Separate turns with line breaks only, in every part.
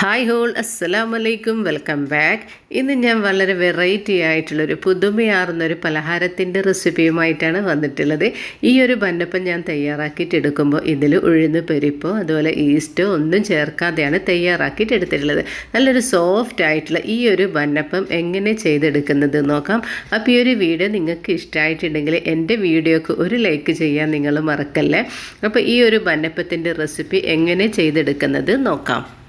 Hi whole അസ്സലാം അലൈക്കും welcome back. ഇന്ന് ഞാൻ വളരെ വെറൈറ്റി ആയിട്ടുള്ളൊരു പുതുമയാർന്നൊരു പലഹാരത്തിന്റെ റെസിപ്പിയുമായിട്ടാണ് വന്നിട്ടുള്ളത്. ഈ ഒരു ബന്നപ്പം ഞാൻ തയ്യാറാക്കിയിട്ട് എടുക്കുമ്പോൾ ഇതിൽ ഉഴുന്ന് പരിപ്പോ അതുപോലെ ഈസ്റ്റോ ഒന്നും ചേർക്കാതെയാണ് തയ്യാറാക്കിയിട്ട് എടുത്തിട്ടുള്ളത്. നല്ലൊരു സോഫ്റ്റ് ആയിട്ടുള്ള ഈ ഒരു ബന്നപ്പം എങ്ങനെ ചെയ്തെടുക്കുന്നത് നോക്കാം. അപ്പോൾ ഈ ഒരു വീഡിയോ നിങ്ങൾക്ക് ഇഷ്ടമായിട്ടുണ്ടെങ്കിൽ എന്റെ വീഡിയോക്ക് ഒരു ലൈക്ക് ചെയ്യാൻ നിങ്ങൾ മറക്കല്ലേ? അപ്പോൾ ഈ ഒരു ബന്നപ്പത്തിന്റെ റെസിപ്പി എങ്ങനെ ചെയ്തെടുക്കുന്നത് നോക്കാം.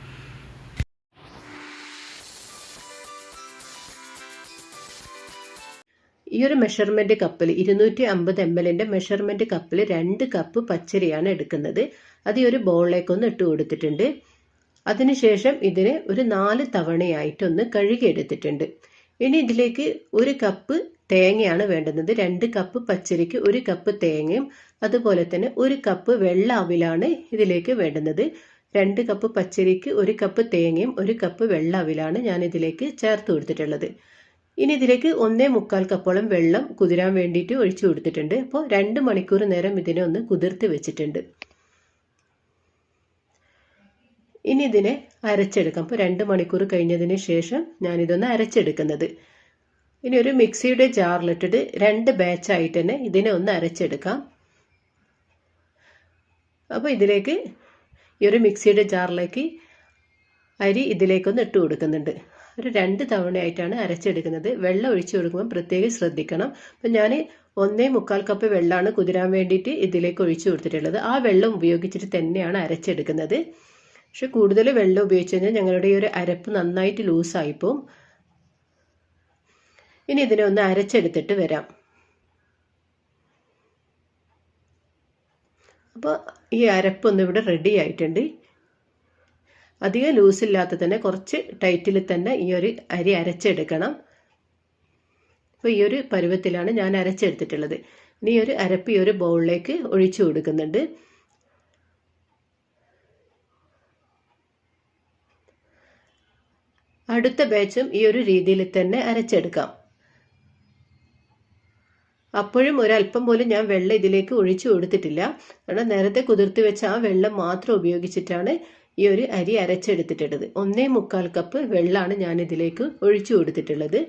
ഒരു മെഷർമെന്റ് കപ്പിൽ ഇരുന്നൂറ്റി അമ്പത് എം എല്ലിന്റെ മെഷർമെന്റ് കപ്പിൽ രണ്ട് കപ്പ് പച്ചരിയാണ് എടുക്കുന്നത്. അത് ഈ ഒരു ബോളിലേക്കൊന്ന് ഇട്ട് കൊടുത്തിട്ടുണ്ട്. അതിനുശേഷം ഇതിനെ ഒരു നാല് തവണയായിട്ടൊന്ന് കഴുകി എടുത്തിട്ടുണ്ട്. ഇനി ഇതിലേക്ക് ഒരു കപ്പ് തേങ്ങയാണ് വേണ്ടുന്നത്. രണ്ട് കപ്പ് പച്ചരിക്ക് ഒരു കപ്പ് തേങ്ങയും അതുപോലെ തന്നെ ഒരു കപ്പ് വെള്ള അവിലാണ് ഇതിലേക്ക് വേണ്ടുന്നത്. രണ്ട് കപ്പ് പച്ചരിക്ക് ഒരു കപ്പ് തേങ്ങയും ഒരു കപ്പ് വെള്ള അവിലാണ് ഞാൻ ഇതിലേക്ക് ചേർത്ത് കൊടുത്തിട്ടുള്ളത്. ഇനി ഇതിലേക്ക് ഒന്നേ മുക്കാൽ കപ്പോളം വെള്ളം കുതിരാൻ വേണ്ടിയിട്ട് ഒഴിച്ചു കൊടുത്തിട്ടുണ്ട്. അപ്പോൾ രണ്ട് മണിക്കൂർ നേരം ഇതിനെ ഒന്ന് കുതിർത്ത് വെച്ചിട്ടുണ്ട്. ഇനി ഇതിനെ അരച്ചെടുക്കാം. അപ്പോൾ രണ്ട് മണിക്കൂർ കഴിഞ്ഞതിന് ശേഷം ഞാനിതൊന്ന് അരച്ചെടുക്കുന്നത്. ഇനി ഒരു മിക്സിയുടെ ജാറിലിട്ടിട്ട് രണ്ട് ബാച്ചായിട്ട് തന്നെ ഇതിനെ ഒന്ന് അരച്ചെടുക്കാം. അപ്പോൾ ഇതിലേക്ക് ഈ ഒരു മിക്സിയുടെ ജാറിലേക്ക് അരി ഇതിലേക്കൊന്ന് ഇട്ട് കൊടുക്കുന്നുണ്ട്. ഒരു രണ്ട് തവണയായിട്ടാണ് അരച്ചെടുക്കുന്നത്. വെള്ളം ഒഴിച്ചു കൊടുക്കുമ്പോൾ പ്രത്യേകം ശ്രദ്ധിക്കണം. അപ്പം ഞാൻ ഒന്നേ മുക്കാൽ കപ്പ് വെള്ളമാണ് കുതിരാൻ വേണ്ടിയിട്ട് ഇതിലേക്ക് ഒഴിച്ചു കൊടുത്തിട്ടുള്ളത്. ആ വെള്ളം ഉപയോഗിച്ചിട്ട് തന്നെയാണ് അരച്ചെടുക്കുന്നത്. പക്ഷെ കൂടുതൽ വെള്ളം ഉപയോഗിച്ച് കഴിഞ്ഞാൽ ഞങ്ങളുടെ ഈ ഒരു അരപ്പ് നന്നായിട്ട് ലൂസായിപ്പോവും. ഇനി ഇതിനെ ഒന്ന് അരച്ചെടുത്തിട്ട് വരാം. അപ്പോൾ ഈ അരപ്പൊന്നും ഇവിടെ റെഡി ആയിട്ടുണ്ട്. അധികം ലൂസില്ലാത്ത തന്നെ കുറച്ച് ടൈറ്റിൽ തന്നെ ഈ ഒരു അരി അരച്ചെടുക്കണം. അപ്പോൾ ഈ ഒരു പരുവത്തിലാണ് ഞാൻ അരച്ചെടുത്തിട്ടുള്ളത്. ഇനി ഒരു അരപ്പ് ഈ ഒരു ബൗളിലേക്ക് ഒഴിച്ചു കൊടുക്കുന്നുണ്ട്. അടുത്ത ബാച്ചും ഈ ഒരു രീതിയിൽ തന്നെ അരച്ചെടുക്കാം. അപ്പോഴും ഒരല്പം പോലും ഞാൻ വെള്ളം ഇതിലേക്ക് ഒഴിച്ചു കൊടുത്തിട്ടില്ല. കാരണം നേരത്തെ കുതിർത്തി വെച്ച ആ വെള്ളം മാത്രം ഉപയോഗിച്ചിട്ടാണ് ഈ ഒരു അരി അരച്ചെടുത്തിട്ടുള്ളത്. ഒന്നേ മുക്കാൽ കപ്പ് വെള്ളമാണ് ഞാൻ ഇതിലേക്ക് ഒഴിച്ചു കൊടുത്തിട്ടുള്ളത്.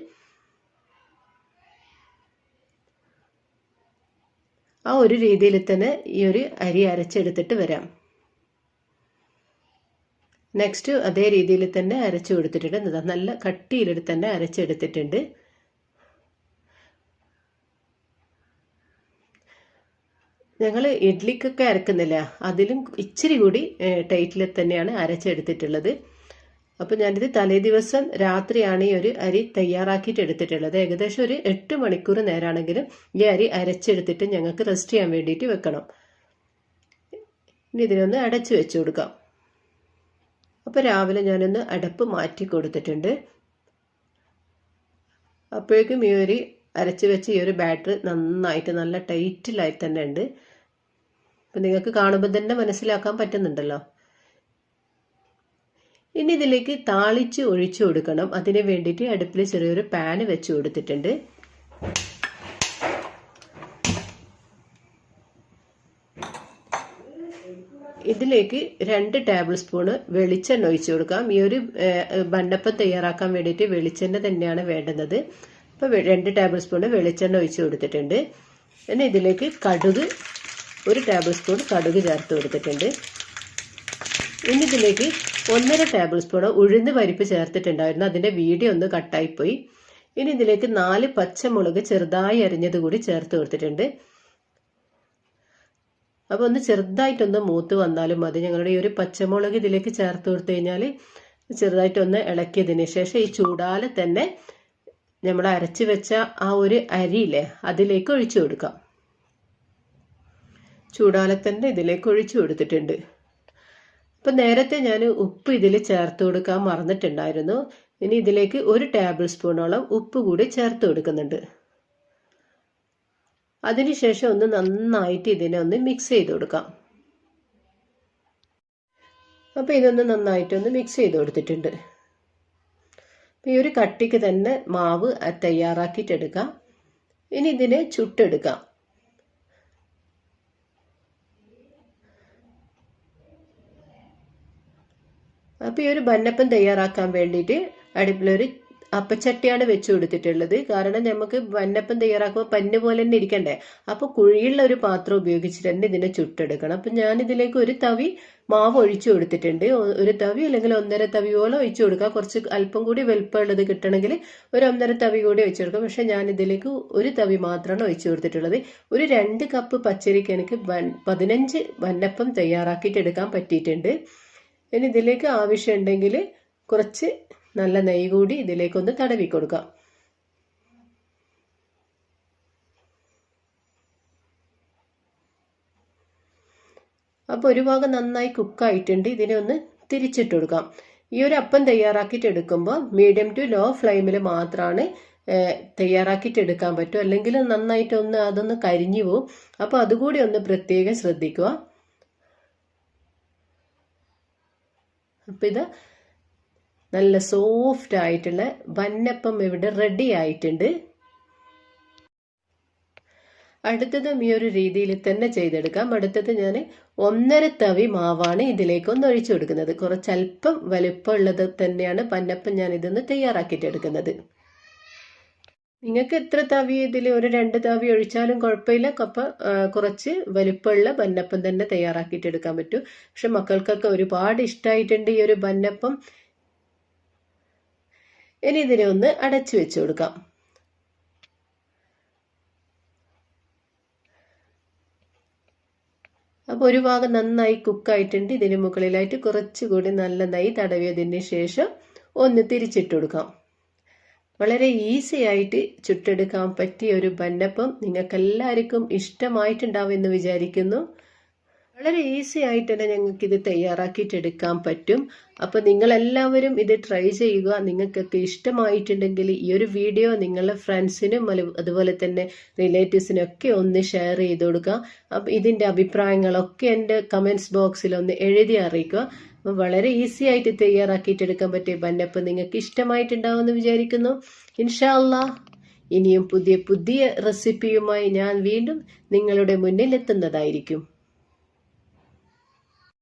ആ ഒരു രീതിയിൽ തന്നെ ഈ ഒരു അരി അരച്ചെടുത്തിട്ട് വരാം. നെക്സ്റ്റ് അതേ രീതിയിൽ തന്നെ അരച്ചു കൊടുത്തിട്ടുണ്ട്. നല്ല കട്ടിയിലെടുത്ത് തന്നെ അരച്ചെടുത്തിട്ടുണ്ട്. ഞങ്ങൾ ഇഡ്ലിക്കൊക്കെ അരക്കുന്നില്ല. അതിലും ഇച്ചിരി കൂടി ടൈറ്റിൽ തന്നെയാണ് അരച്ചെടുത്തിട്ടുള്ളത്. അപ്പോൾ ഞാനിത് തലേ ദിവസം രാത്രിയാണ് ഈ ഒരു അരി തയ്യാറാക്കിയിട്ട് എടുത്തിട്ടുള്ളത്. ഏകദേശം ഒരു എട്ട് മണിക്കൂർ നേരാണെങ്കിലും ഈ അരി അരച്ചെടുത്തിട്ട് ഞങ്ങൾക്ക് റെസ്റ്റ് ചെയ്യാൻ വേണ്ടിയിട്ട് വെക്കണം. ഇനി ഇതിനൊന്ന് അടച്ചു വെച്ചു കൊടുക്കാം. അപ്പോൾ രാവിലെ ഞാനൊന്ന് അടപ്പ് മാറ്റി കൊടുത്തിട്ടുണ്ട്. അപ്പോഴേക്കും ഈ ഒരു അരച്ച് വെച്ച് ഈ ഒരു ബാറ്റർ നന്നായിട്ട് നല്ല ടൈറ്റിലായി തന്നെ ഉണ്ട്. അപ്പം നിങ്ങൾക്ക് കാണുമ്പോൾ തന്നെ മനസ്സിലാക്കാൻ പറ്റുന്നുണ്ടല്ലോ. ഇനി ഇതിലേക്ക് താളിച്ച് ഒഴിച്ചു കൊടുക്കണം. അതിന് വേണ്ടിയിട്ട് അടുപ്പിൽ ചെറിയൊരു പാന് വെച്ച് കൊടുത്തിട്ടുണ്ട്. ഇതിലേക്ക് രണ്ട് ടേബിൾ സ്പൂണ് വെളിച്ചെണ്ണ ഒഴിച്ചു കൊടുക്കാം. ഈ ഒരു ബണ്ണപ്പം തയ്യാറാക്കാൻ വേണ്ടിയിട്ട് വെളിച്ചെണ്ണ തന്നെയാണ് വേണ്ടുന്നത്. അപ്പോൾ രണ്ട് ടേബിൾ സ്പൂണ് വെളിച്ചെണ്ണ ഒഴിച്ചു കൊടുത്തിട്ടുണ്ട്. പിന്നെ ഇതിലേക്ക് കടുക് ഒരു ടേബിൾ സ്പൂൺ കടുക് ചേർത്ത് കൊടുത്തിട്ടുണ്ട്. ഇനി ഇതിലേക്ക് ഒന്നര ടേബിൾ സ്പൂൺ ഉഴുന്ന് പരിപ്പ് ചേർത്തിട്ടുണ്ടായിരുന്നു. അതിന്റെ വീഡിയോ ഒന്ന് കട്ടായിപ്പോയി. ഇനി ഇതിലേക്ക് നാല് പച്ചമുളക് ചെറുതായി അരിഞ്ഞത് കൂടി ചേർത്ത് കൊടുത്തിട്ടുണ്ട്. അപ്പോൾ ഒന്ന് ചെറുതായിട്ടൊന്ന് മൂത്ത് വന്നാലും മതി. ഞങ്ങളുടെ ഈ ഒരു പച്ചമുളക് ഇതിലേക്ക് ചേർത്ത് കൊടുത്തു കഴിഞ്ഞാൽ ചെറുതായിട്ടൊന്ന് ഇളക്കിയതിന് ശേഷം ഈ ചൂടാലെ തന്നെ നമ്മൾ അരച്ച് വെച്ച ആ ഒരു അരിയില്ലേ അതിലേക്ക് ഒഴിച്ചു കൊടുക്കാം. ചൂടാലത്തന്നെ ഇതിലേക്ക് ഒഴിച്ചു കൊടുത്തിട്ടുണ്ട്. അപ്പം നേരത്തെ ഞാൻ ഉപ്പ് ഇതിൽ ചേർത്ത് കൊടുക്കാൻ മറന്നിട്ടുണ്ടായിരുന്നു. ഇനി ഇതിലേക്ക് ഒരു ടേബിൾ സ്പൂണോളം ഉപ്പ് കൂടി ചേർത്ത് കൊടുക്കുന്നുണ്ട്. അതിനുശേഷം ഒന്ന് നന്നായിട്ട് ഇതിനെ ഒന്ന് മിക്സ് ചെയ്ത് കൊടുക്കാം. അപ്പോൾ ഇതൊന്ന് നന്നായിട്ടൊന്ന് മിക്സ് ചെയ്ത് കൊടുത്തിട്ടുണ്ട്. ഈ ഒരു കട്ടിക്ക് തന്നെ മാവ് തയ്യാറാക്കിയിട്ടെടുക്കാം ഇനി ഇതിനെ ചുട്ടെടുക്കാം. അപ്പോൾ ഈ ഒരു ബന്നപ്പം തയ്യാറാക്കാൻ വേണ്ടിയിട്ട് അടുപ്പിലൊരു അപ്പച്ചട്ടിയാണ് വെച്ച് കൊടുത്തിട്ടുള്ളത്. കാരണം നമുക്ക് വന്നപ്പം തയ്യാറാക്കുമ്പോൾ പന്ന് പോലെ തന്നെ ഇരിക്കണ്ടേ? അപ്പോൾ കുഴിയുള്ള ഒരു പാത്രം ഉപയോഗിച്ചിട്ട് തന്നെ ഇതിനെ ചുട്ടെടുക്കണം. അപ്പം ഞാൻ ഇതിലേക്ക് ഒരു തവി മാവ് ഒഴിച്ചു കൊടുത്തിട്ടുണ്ട്. ഒരു തവി അല്ലെങ്കിൽ ഒന്നര തവി പോലെ ഒഴിച്ചു കൊടുക്കുക കുറച്ച് അല്പം കൂടി വലുപ്പമുള്ളത് കിട്ടണമെങ്കിൽ ഒരു ഒന്നര തവി കൂടി ഒഴിച്ചു കൊടുക്കാം. പക്ഷെ ഞാൻ ഇതിലേക്ക് ഒരു തവി മാത്രമാണ് ഒഴിച്ചു കൊടുത്തിട്ടുള്ളത്. ഒരു രണ്ട് കപ്പ് പച്ചരിക്ക് എനിക്ക് പതിനഞ്ച് വന്നപ്പം തയ്യാറാക്കിയിട്ട് എടുക്കാൻ പറ്റിയിട്ടുണ്ട്. ഇനി ഇതിലേക്ക് ആവശ്യമുണ്ടെങ്കിൽ കുറച്ച് നല്ല നെയ്യ് കൂടി ഇതിലേക്കൊന്ന് തടവി കൊടുക്കാം. അപ്പോൾ ഒരു ഭാഗം നന്നായി കുക്കായിട്ടുണ്ട് ഇതിനെ ഒന്ന് തിരിച്ചിട്ട് കൊടുക്കാം. ഈ ഒരു അപ്പം തയ്യാറാക്കിയിട്ട് എടുക്കുമ്പോൾ മീഡിയം ടു ലോ ഫ്ലെയിമിൽ മാത്രമാണ് തയ്യാറാക്കിയിട്ട് എടുക്കാൻ പറ്റും. അല്ലെങ്കിൽ നന്നായിട്ടൊന്ന് അതൊന്ന് കരിഞ്ഞു പോവും. അപ്പോൾ അതുകൂടി ഒന്ന് പ്രത്യേകം ശ്രദ്ധിക്കുക. അപ്പം ഇത് നല്ല സോഫ്റ്റ് ആയിട്ടുള്ള വന്നപ്പം ഇവിടെ റെഡി ആയിട്ടുണ്ട്. അടുത്തതും ഈ ഒരു രീതിയിൽ തന്നെ ചെയ്തെടുക്കാം. അടുത്തത് ഞാൻ ഒന്നര തവി മാവാണ് ഇതിലേക്ക് ഒന്ന് ഒഴിച്ചു കൊടുക്കുന്നത്. കുറച്ചല്പം വലുപ്പമുള്ളത് തന്നെയാണ് പന്നപ്പം ഞാൻ ഇതൊന്ന് തയ്യാറാക്കിയിട്ട് എടുക്കുന്നത്. നിങ്ങൾക്ക് എത്ര തവി ഇതിൽ ഒരു രണ്ട് തവി ഒഴിച്ചാലും കുഴപ്പമില്ല. കപ്പ കുറച്ച് വലുപ്പമുള്ള ബന്നപ്പം തന്നെ തയ്യാറാക്കിയിട്ട് എടുക്കാൻ പറ്റും. പക്ഷെ മക്കൾക്കൊക്കെ ഒരുപാട് ഇഷ്ടമായിട്ടുണ്ട് ഈ ഒരു ബന്നപ്പം. ഇനി ഇതിനെ ഒന്ന് അടച്ചു വെച്ചു കൊടുക്കാം. അപ്പോൾ ഒരു ഭാഗം നന്നായി കുക്കായിട്ടുണ്ട്. ഇതിന് മുകളിലായിട്ട് കുറച്ചുകൂടി നല്ല നെയ്യ് തടവിയതിന് ശേഷം ഒന്ന് തിരിച്ചിട്ട് കൊടുക്കാം. വളരെ ഈസി ആയിട്ട് ചുട്ടെടുക്കാൻ പറ്റിയ ഒരു ബന്നപ്പം നിങ്ങൾക്ക് എല്ലാവർക്കും ഇഷ്ടമായിട്ടുണ്ടാവും എന്ന് വിചാരിക്കുന്നു. വളരെ ഈസി ആയിട്ട് തന്നെ ഞങ്ങൾക്ക് ഇത് തയ്യാറാക്കിയിട്ട് എടുക്കാൻ പറ്റും. അപ്പോൾ നിങ്ങളെല്ലാവരും ഇത് ട്രൈ ചെയ്യുക. നിങ്ങൾക്കൊക്കെ ഇഷ്ടമായിട്ടുണ്ടെങ്കിൽ ഈ ഒരു വീഡിയോ നിങ്ങളുടെ ഫ്രണ്ട്സിനും അതുപോലെ തന്നെ റിലേറ്റീവ്സിനും ഒക്കെ ഒന്ന് ഷെയർ ചെയ്ത് കൊടുക്കുക. അപ്പം ഇതിന്റെ അഭിപ്രായങ്ങളൊക്കെ എന്റെ കമൻസ് ബോക്സിൽ ഒന്ന് എഴുതി അറിയിക്കുക. വളരെ ഈസി ആയിട്ട് തയ്യാറാക്കിയിട്ട് എടുക്കാൻ പറ്റിയ ബന്നപ്പ് നിങ്ങൾക്ക് ഇഷ്ടമായിട്ടുണ്ടാവുമെന്ന് വിചാരിക്കുന്നു. ഇൻഷാ അല്ലാ ഇനിയും പുതിയ പുതിയ റെസിപ്പിയുമായി ഞാൻ വീണ്ടും നിങ്ങളുടെ മുന്നിൽ എത്തുന്നതായിരിക്കും